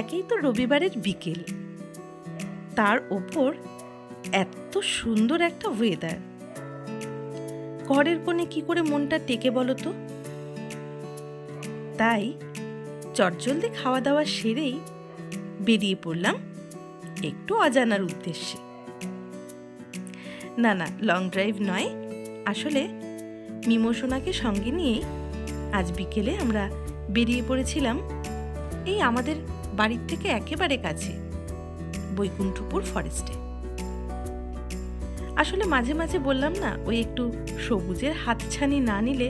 একেই তো রবিবারের বিকেল। তার ওপর এত সুন্দর একটা ওয়েদার ঘরের কোণে কি করে মনটা টেকে বলো তো? তাই চটজলদি খাওয়া দাওয়া সেরেই বেরিয়ে পড়লাম একটু অজানার উদ্দেশ্যে। না না লং ড্রাইভ নয়। আসলে মিমোসোনাকে সঙ্গে নিয়েই আজ বিকেলে আমরা বেরিয়ে পড়েছিলাম এই আমাদের বাড়ির থেকে একেবারে কাছে, বৈকুণ্ঠপুর ফরেস্টে আসলে মাঝে মাঝে বললাম না, ওই একটু সবুজের হাতছানি না নিলে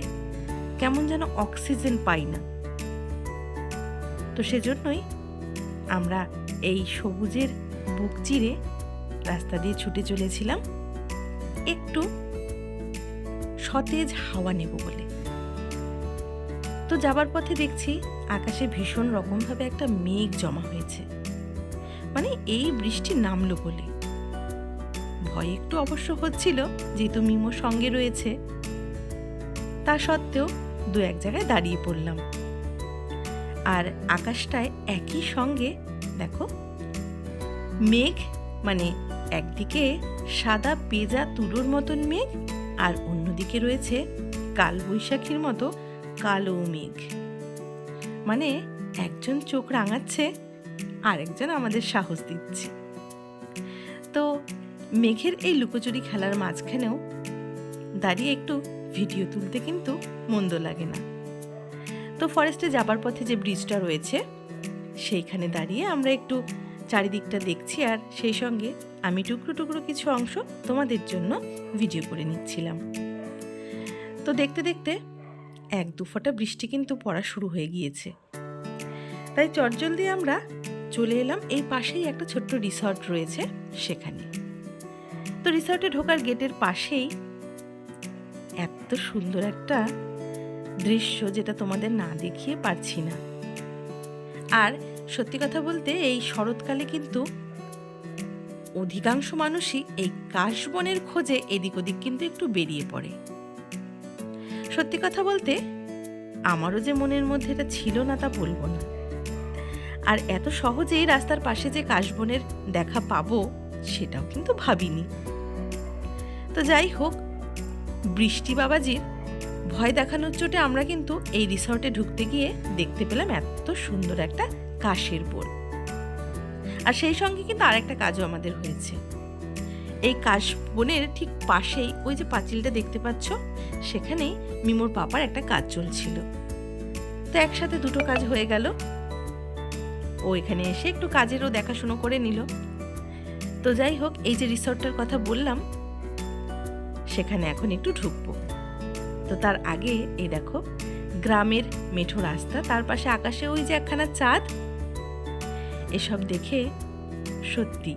কেমন যেন অক্সিজেন পাই না। তো সেজন্যই আমরা এই সবুজের বুক চিরে রাস্তা দিয়ে ছুটে চলেছিলাম, একটু সতেজ হাওয়া নেব বলে। তো যাবার পথে দেখছি আকাশে ভীষণ রকমভাবে একটা মেঘ জমা হয়েছে। মানে এই বৃষ্টি নামলো বলে। ভয় একটু অবশ্য হচ্ছিল যেহেতু মিমো সঙ্গে রয়েছে। তা সত্ত্বেও দু এক জায়গায় দাঁড়িয়ে পড়লাম। আর আকাশটায় একই সঙ্গে, দেখো, মেঘ মানে একদিকে সাদা পেজা তুলোর মতন মেঘ আর অন্যদিকে রয়েছে কাল বৈশাখীর মতো কালো মেঘ। মানে একজন চোখ রাঙাচ্ছে, আরেকজন আমাদের সাহস দিচ্ছে। তো মেঘের এই লুকোচুরি খেলার মাঝখানেও দাঁড়িয়ে একটু ভিডিও তুলতে কিন্তু মন্দ লাগে না। তো ফরেস্টে যাবার পথে যে ব্রিজটা রয়েছে, সেইখানে দাঁড়িয়ে আমরা একটু চারিদিকটা দেখছি আর সেই সঙ্গে আমি টুকরো টুকরো কিছু অংশ তোমাদের জন্য ভিডিও করে নিচ্ছিলাম। তো দেখতে দেখতে এক দু ফোঁটা বৃষ্টি কিন্তু পড়া শুরু হয়ে গিয়েছে। তাই চটজলদি আমরা চলে এলাম এই পাশেই একটা ছোট্ট রিসর্ট রয়েছে সেখানে। তো রিসর্টে ঢোকার গেটের পাশেই এত সুন্দর একটা দৃশ্য যেটা তোমাদের না দেখিয়ে পারছি না। আর সত্যি কথা বলতে এই শরৎকালে কিন্তু অধিকাংশ মানুষই এই কাশবনের খোঁজে এদিক ওদিক কিন্তু একটু বেরিয়ে পড়ে। সত্যি কথা বলতে, আমারও যে মনের মধ্যে এটা ছিল না তা বলব না। আর এত সহজেই রাস্তার পাশে যে কাশবনের দেখা পাবো, সেটাও কিন্তু ভাবিনি। তো যাই হোক, বৃষ্টি বাবাজির ভয় দেখানোর চোটে আমরা কিন্তু এই রিসর্টে ঢুকতে গিয়ে দেখতে পেলাম এত সুন্দর একটা কাশের বোল আর সেই সঙ্গে কিন্তু আরেকটা কাজও আমাদের হয়েছে। এই কাশ বনের ঠিক পাশেই, ওই যে পাঁচিলটা দেখতে পাচ্ছ সেখানেই মিমোর পাপার একটা কাজ চলছিল। তো একসাথে দুটো কাজ হয়ে গেল। ও এখানে এসে একটু কাজেরও দেখাশুনো করে নিল। তো যাই হোক, এই যে রিসর্টটার কথা বললাম, সেখানে এখন একটু ঢুকবো। তো তার আগে, এই দেখো, গ্রামের মেঠো রাস্তা, তার পাশে আকাশে ওই যে একখানা চাঁদ, এসব দেখে সত্যি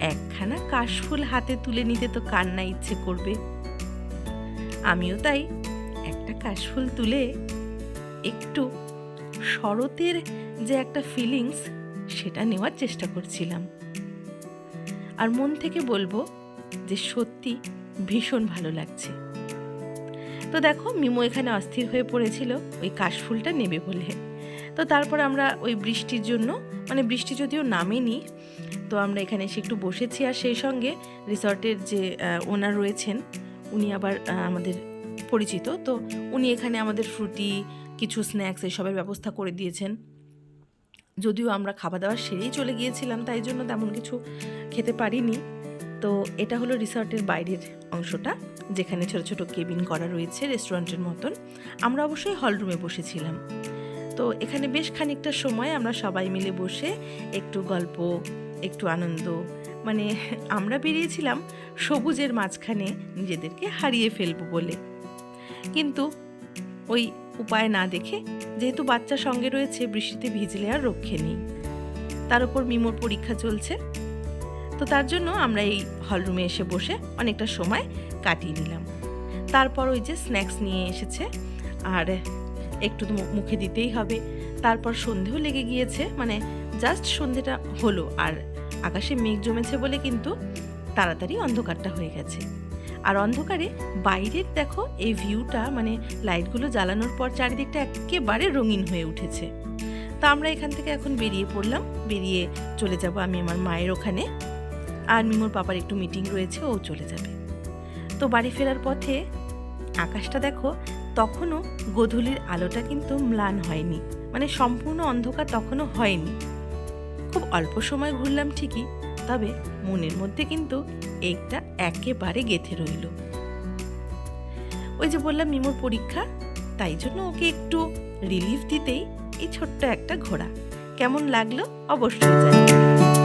একখানা কাশফুল হাতে তুলে নিতে তো কান্না ইচ্ছে করবে। আমিও তাই একটা কাশফুল তুলে একটু শরতের যে একটা ফিলিংস সেটা নেওয়ার চেষ্টা করছিলাম। আর মন থেকে বলব যে সত্যি ভীষণ ভালো লাগছে। তো দেখো, মিমো এখানে অস্থির হয়ে পড়েছিল, ওই কাশফুলটা নেবে বলে। তো তারপর আমরা ওই বৃষ্টির জন্য মানে বৃষ্টি যদিও নামেনি, তো আমরা এখানে এসে একটু বসেছি। আর সেই সঙ্গে রিসর্টের যে ওনার রয়েছেন, উনি আবার আমাদের পরিচিত। তো উনি এখানে আমাদের ফ্রুটি, কিছু স্ন্যাক্স এসবের ব্যবস্থা করে দিয়েছেন। যদিও আমরা খাওয়া দাওয়া সেরেই চলে গিয়েছিলাম, তাই জন্য তেমন কিছু খেতে পারিনি। তো এটা হলো রিসর্টের বাইরের অংশটা, যেখানে ছোট ছোট কেবিন করা রয়েছে রেস্টুরেন্টের মতন। আমরা অবশ্যই হল রুমে বসেছিলাম। তো এখানে বেশ খানিকটা সময় আমরা সবাই মিলে বসে একটু গল্প, একটু আনন্দ মানে আমরা বেরিয়েছিলাম সবুজের মাঝখানে নিজেদেরকে হারিয়ে ফেলব বলে। কিন্তু ওই উপায় না দেখে যেহেতু বাচ্চা সঙ্গে রয়েছে, বৃষ্টিতে ভিজলে আর রক্ষে নেই। তার উপর মিমোর পরীক্ষা চলছে। তো তার জন্য আমরা এই হলরুমে এসে বসে অনেকটা সময় কাটিয়ে নিলাম। তারপর ওই যে স্ন্যাক্স নিয়ে এসেছে। আর একটু মুখে দিতেই হবে। তারপর সন্ধেও লেগে গিয়েছে মানে জাস্ট সন্ধেটা হলো। আর আকাশে মেঘ জমেছে বলে কিন্তু তাড়াতাড়ি অন্ধকারটা হয়ে গেছে। আর অন্ধকারে বাইরের দেখো, এই ভিউটা মানে লাইটগুলো জ্বালানোর পর চারিদিকটা একেবারে রঙিন হয়ে উঠেছে। তা আমরা এখান থেকে এখন বেরিয়ে পড়লাম। বেরিয়ে চলে যাব আমি আমার মায়ের ওখানে। আর মিমোর পাপার একটু মিটিং রয়েছে, ও চলে যাবে। তো বাড়ি ফেরার পথে আকাশটা দেখো তখনও গোধূলির আলোটা কিন্তু ম্লান হয়নি। মানে সম্পূর্ণ অন্ধকার তখনও হয়নি। খুব অল্প সময় ঘুরলাম ঠিকই, তবে মনের মধ্যে কিন্তু এইটা একেবারে গেথে রইল। ওই যে বললাম মিমোর পরীক্ষা, তাই জন্য ওকে একটু রিলিফ দিতেই এই ছোট্ট একটা ঘোড়া। কেমন লাগল? অবশ্যই